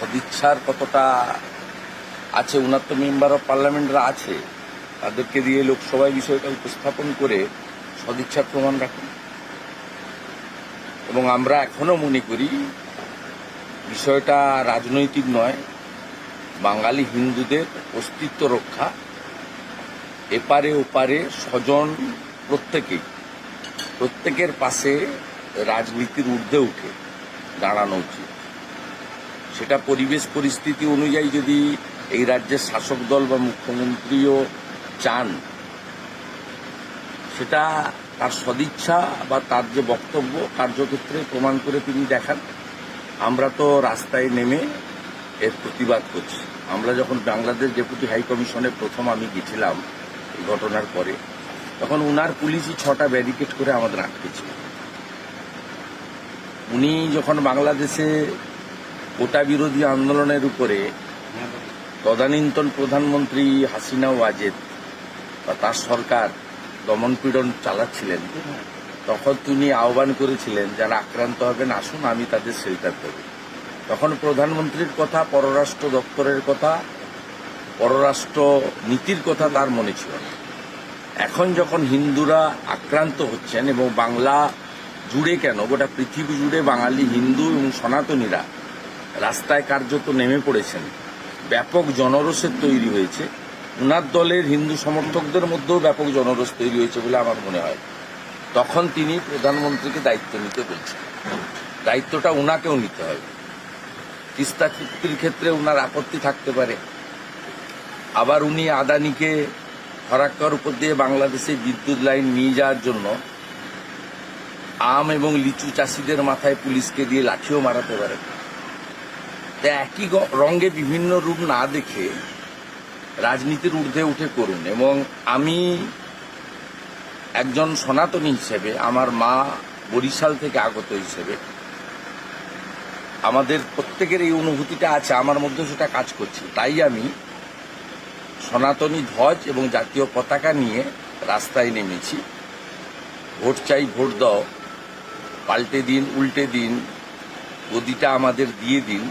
সদিচ্ছার কতটা আছে, উনার তো মেম্বার অফ পার্লামেন্টরা আছে, তাদেরকে দিয়ে লোকসভায় বিষয়টা উপস্থাপন করে সদিচ্ছার প্রমাণ রাখুন। এবং আমরা এখনও মনে করি, বিষয়টা রাজনৈতিক নয়, বাঙালি হিন্দুদের অস্তিত্ব রক্ষা, এপারে ওপারে স্বজন প্রত্যেকেই প্রত্যেকের পাশে রাজনীতির ঊর্ধ্বে উঠে দাঁড়ানো উচিত। সেটা পরিবেশ পরিস্থিতি অনুযায়ী যদি এই রাজ্যের শাসক দল বা মুখ্যমন্ত্রীও চান, সেটা তার সদিচ্ছা বা তার যে বক্তব্য, কার্যক্ষেত্রে প্রমাণ করে তিনি দেখান। আমরা তো রাস্তায় নেমে এর প্রতিবাদ করছি। আমরা যখন বাংলাদেশ ডেপুটি হাই কমিশনে প্রথম আমি গেছিলাম এই ঘটনার পরে, তখন উনার পুলিশই ছটা ব্যারিকেড করে আমাদের আটকেছিল। উনি যখন বাংলাদেশে কোটা বিরোধী আন্দোলনের উপরে তদানীন্তন প্রধানমন্ত্রী হাসিনা ওয়াজেদ বা তার সরকার দমনপীড়ন চালাচ্ছিলেন, তখন তিনি আহ্বান করেছিলেন, যারা আক্রান্ত হবেন, আসুন, আমি তাদের শেল্টার দেব। তখন প্রধানমন্ত্রীর কথা, পররাষ্ট্র দপ্তরের কথা, পররাষ্ট্র নীতির কথা তার মনে ছিল না। এখন যখন হিন্দুরা আক্রান্ত হচ্ছেন এবং বাংলা জুড়ে কেন, গোটা পৃথিবী জুড়ে বাঙালি হিন্দু এবং সনাতনীরা রাস্তায় কার্যত নেমে পড়েছেন। ব্যাপক জনরোষের তৈরি হয়েছে। উনার দলের হিন্দু সমর্থকদের মধ্যেও ব্যাপক জনরোষ তৈরি হয়েছে বলে আমার মনে হয়। তখন তিনি প্রধানমন্ত্রীকে দায়িত্ব নিতে বলছেন। দায়িত্বটা উনাকেও নিতে হবে। তিস্তা চুক্তির ক্ষেত্রে উনার আপত্তি থাকতে পারে। আবার উনি আদানিকে ফরাক্কার উপর দিয়ে বাংলাদেশে বিদ্যুৎ লাইন নিয়ে যাওয়ার জন্য আম এবং লিচু চাষিদের মাথায় পুলিশকে দিয়ে লাঠিও মারাতে পারে তা একই রঙে বিভিন্ন রূপ না দেখে রাজনীতির ঊর্ধ্বে উঠে করুন এবং আমি একজন সনাতনী হিসেবে, আমার মা বরিশাল থেকে আগত হিসেবে, আমাদের প্রত্যেকের এই অনুভূতিটা আছে, আমার মধ্যে সেটা কাজ করছে। তাই আমি সনাতনী ধ্বজ এবং জাতীয় পতাকা নিয়ে রাস্তায় নেমেছি। ভোট চাই, ভোট দাও, পাল্টে দিন, উল্টে দিন, গদিটা আমাদের দিয়ে দিন।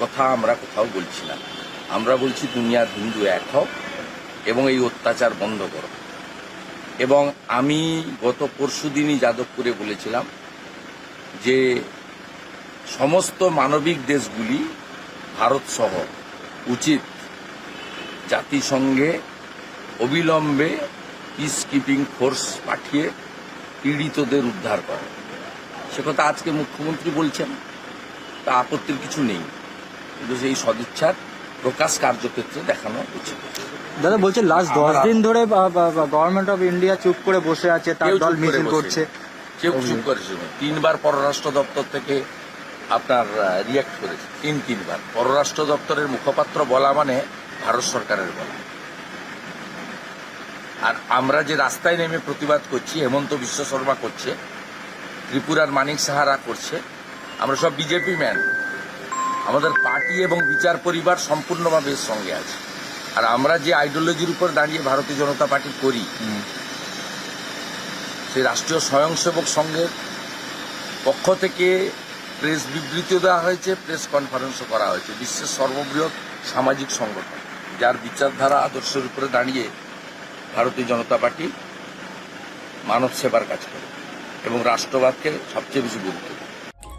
কথা আমরা কোথাও বলছি না। আমরা বলছি দুনিয়ার হিন্দু এক হোক এবং এই অত্যাচার বন্ধ করো। এবং আমি গত পরশু দিনই যাদবপুরে বলেছিলাম যে সমস্ত মানবিক দেশগুলি ভারত সহ উচিত জাতিসংঘে অবিলম্বে পিস কিপিং ফোর্স পাঠিয়ে পীড়িতদের উদ্ধার করে। সে কথা আজকে মুখ্যমন্ত্রী বলছেন, তা আপত্তির কিছু নেই। সেই সদিচ্ছার প্রকাশ কার্যক্ষেত্রে দেখানো উচিত। দাদা বলছে লাস্ট দশ দিন ধরে গভর্নমেন্ট অফ ইন্ডিয়া চুপ করে বসে আছে তার দল মিছিল করছে। কেউ চুপ করেছে তিনবার পররাষ্ট্র দপ্তর থেকে আপনার রিয়াক্ট করেছে। তিন তিনবার। পররাষ্ট্র দপ্তরের মুখপাত্র বলা মানে ভারত সরকারের বলা। আর আমরা যে রাস্তায় নেমে প্রতিবাদ করছি হেমন্ত বিশ্ব শর্মা করছে ত্রিপুরার মানিক সাহারা করছে আমরা সব বিজেপি ম্যান আমাদের পার্টি এবং বিচার পরিবার সম্পূর্ণভাবে এর সঙ্গে আছে। আর আমরা যে আইডিওলজির উপর দাঁড়িয়ে ভারতীয় জনতা পার্টি করি সেই রাষ্ট্রীয় স্বয়ংসেবক সংঘের পক্ষ থেকে প্রেস বিবৃতিও দেওয়া হয়েছে প্রেস কনফারেন্সও করা হয়েছে। বিশ্বের সর্ববৃহৎ সামাজিক সংগঠন যার বিচারধারা আদর্শের উপরে দাঁড়িয়ে ভারতীয় জনতা পার্টি মানব সেবার কাজ করে এবং রাষ্ট্রবাদকে সবচেয়ে বেশি গুরুত্ব দেয়।